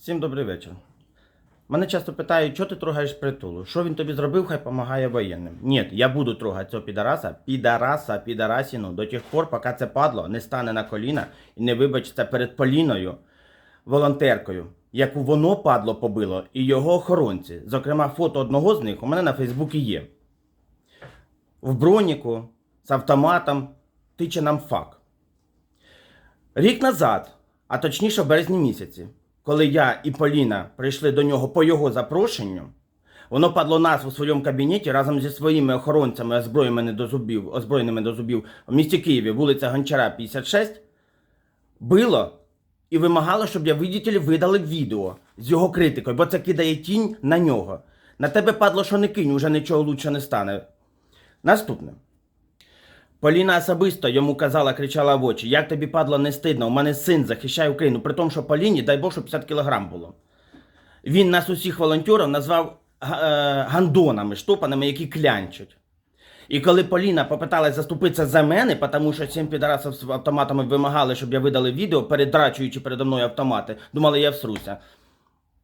Всім добрий вечір. Мене часто питають, що ти трогаєш притулу? Що він тобі зробив, хай допомагає воєнним. Ні, я буду трогати цього підараса, підараса, підарасіну до тих пор, поки це падло не стане на коліна і не вибачиться перед Поліною, волонтеркою, яку воно падло побило, і його охоронці. Зокрема, фото одного з них у мене на Фейсбуці є. В броніку з автоматом тиче нам фак. Рік назад, а точніше в березні місяці, коли я і Поліна прийшли до нього по його запрошенню, воно падло нас у своєму кабінеті разом зі своїми охоронцями, озброєними до зубів, озброєними до зубів в місті Києві, вулиця Гончара, 56, било і вимагало, щоб я видітелі видали відео з його критикою, бо це кидає тінь на нього. На тебе падло, що не кинь, уже нічого лучше не стане. Наступне. Поліна особисто йому казала, кричала в очі, як тобі падло не стидно, у мене син захищає Україну, при тому, що Поліні, дай Бог, що 50 кілограм було. Він нас усіх волонтерів назвав е, гандонами, штопаними, які клянчать. І коли Поліна попиталась заступитися за мене, тому що сім підарасів з автоматами вимагали, щоб я видали відео, передрачуючи передо мною автомати, думали, я всруся.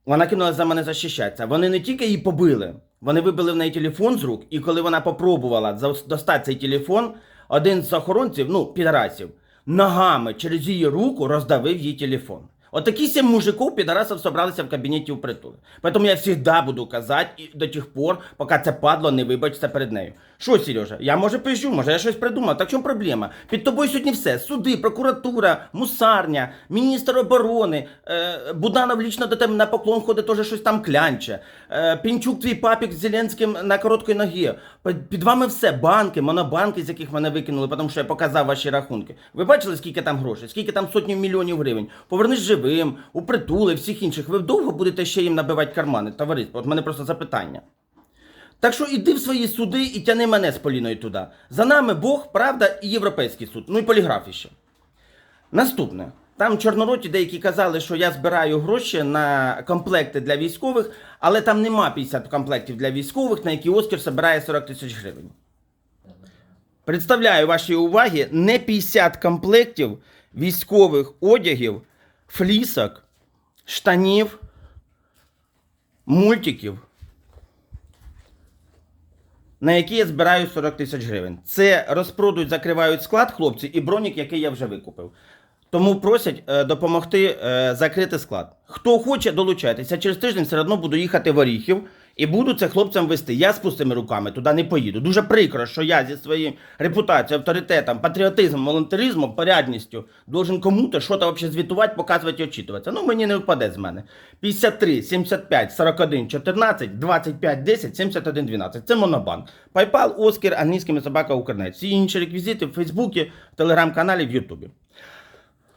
Вона кинулася за мене захищатися. Вони не тільки її побили, вони вибили в неї телефон з рук, і коли вона попробувала достати цей телефон, один з охоронців, ну, підарасів, ногами через її руку роздавив її телефон. Отакі сім мужиків підарасів собралися в кабінеті у притули. Тому я завжди буду казати до тих пор, поки це падло не вибачиться перед нею. Що, Сережа, я може пишу, може я щось придумав. Так в чому проблема? Під тобою сьогодні все: суди, прокуратура, мусарня, міністр оборони, е, Буданов лічно до тебе на поклон ходить, теж щось там клянче. Е, Пінчук, твій папік з Зеленським на короткої ногі. Під вами все, банки, монобанки, з яких мене викинули, тому що я показав ваші рахунки. Ви бачили, скільки там грошей, скільки там сотні мільйонів гривень. Повернись живим, у притули, всіх інших. Ви довго будете ще їм набивати кармани, товариство? От мене просто запитання. Так що іди в свої суди і тяни мене з Поліною туди. За нами Бог, правда і Європейський суд. Ну і поліграф іще. Наступне. Там чорнороті деякі казали, що я збираю гроші на комплекти для військових, але там нема 50 комплектів для військових, на які Оскар збирає 40 тисяч гривень. Представляю вашій увагі не 50 комплектів військових одягів, флісок, штанів, мультиків, на які я збираю 40 тисяч гривень. Це розпродують, закривають склад хлопці і бронік, який я вже викупив. Тому просять е, допомогти е, закрити склад. Хто хоче, долучайтеся. Через тиждень все одно буду їхати в Оріхів і буду це хлопцям вести. Я з пустими руками туди не поїду. Дуже прикро, що я зі своєю репутацією, авторитетом, патріотизмом, волонтеризмом, порядністю должен кому-то щось взагалі звітувати, показувати і очитуватися. Ну мені не впаде з мене. 53, 75, 41, 14, 25, 10, 71, 12. Це монобанк. PayPal, Оскар, англійськими собака Укрнет. Всі інші реквізити в Фейсбуці, в Телеграм-каналі, в Ютубі.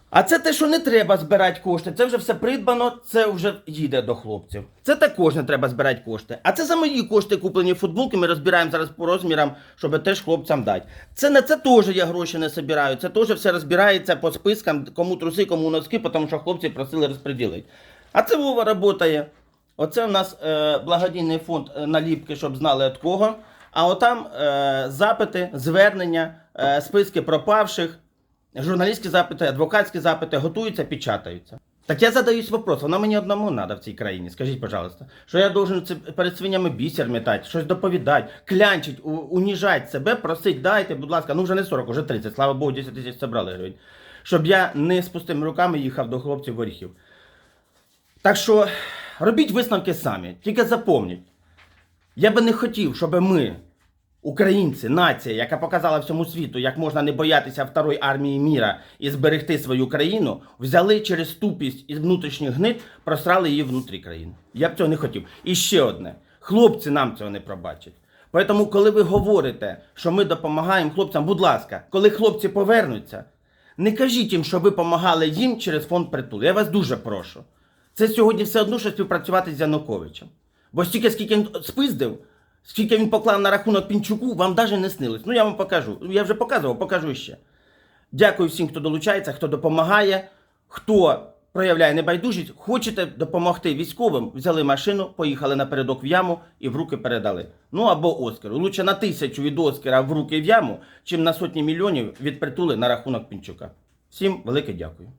А це те, що не треба збирати кошти. Це вже все придбано, це вже їде до хлопців. Це також не треба збирати кошти. А це за мої кошти куплені футболки. Ми розбираємо зараз по розмірам, щоб теж хлопцям дати. Це на це теж я гроші не збираю. Це теж все розбирається по спискам, кому труси, кому носки, тому що хлопці просили розподілити. А це Вова працює. Оце у нас е, благодійний фонд е, наліпки, щоб знали від кого. А отам е, запити, звернення, е, списки пропавших. Журналістські запити, адвокатські запити готуються, печатаються. Так я задаюсь вопрос, воно мені одному треба в цій країні. Скажіть, пожалуйста, що я должен перед свинями бісер метати, щось доповідати, клянчить, у- уніжать себе, просить, дайте, будь ласка, ну вже не 40, вже 30, слава Богу, 10 тисяч зібрали гривень. Щоб я не з пустими руками їхав до хлопців в. Так що робіть висновки самі, тільки запомніть. Я би не хотів, щоб ми, українці, нація, яка показала всьому світу, як можна не боятися второї армії міра і зберегти свою країну, взяли через тупість і внутрішніх гнит, просрали її внутрі країни. Я б цього не хотів. І ще одне: хлопці нам цього не пробачать. Тому, коли ви говорите, що ми допомагаємо хлопцям, будь ласка, коли хлопці повернуться, не кажіть їм, що ви допомагали їм через фонд притул. Я вас дуже прошу. Це сьогодні все одно, що співпрацювати з Януковичем. Бо стільки, скільки він спиздив, скільки він поклав на рахунок Пінчуку, вам навіть не снилось. Ну я вам покажу. Я вже показував, покажу ще. Дякую всім, хто долучається, хто допомагає, хто проявляє небайдужість. Хочете допомогти військовим? Взяли машину, поїхали напередок в яму і в руки передали. Ну або Оскару. Лучше на тисячу від Оскара в руки в яму, чим на сотні мільйонів від притули на рахунок Пінчука. Всім велике дякую.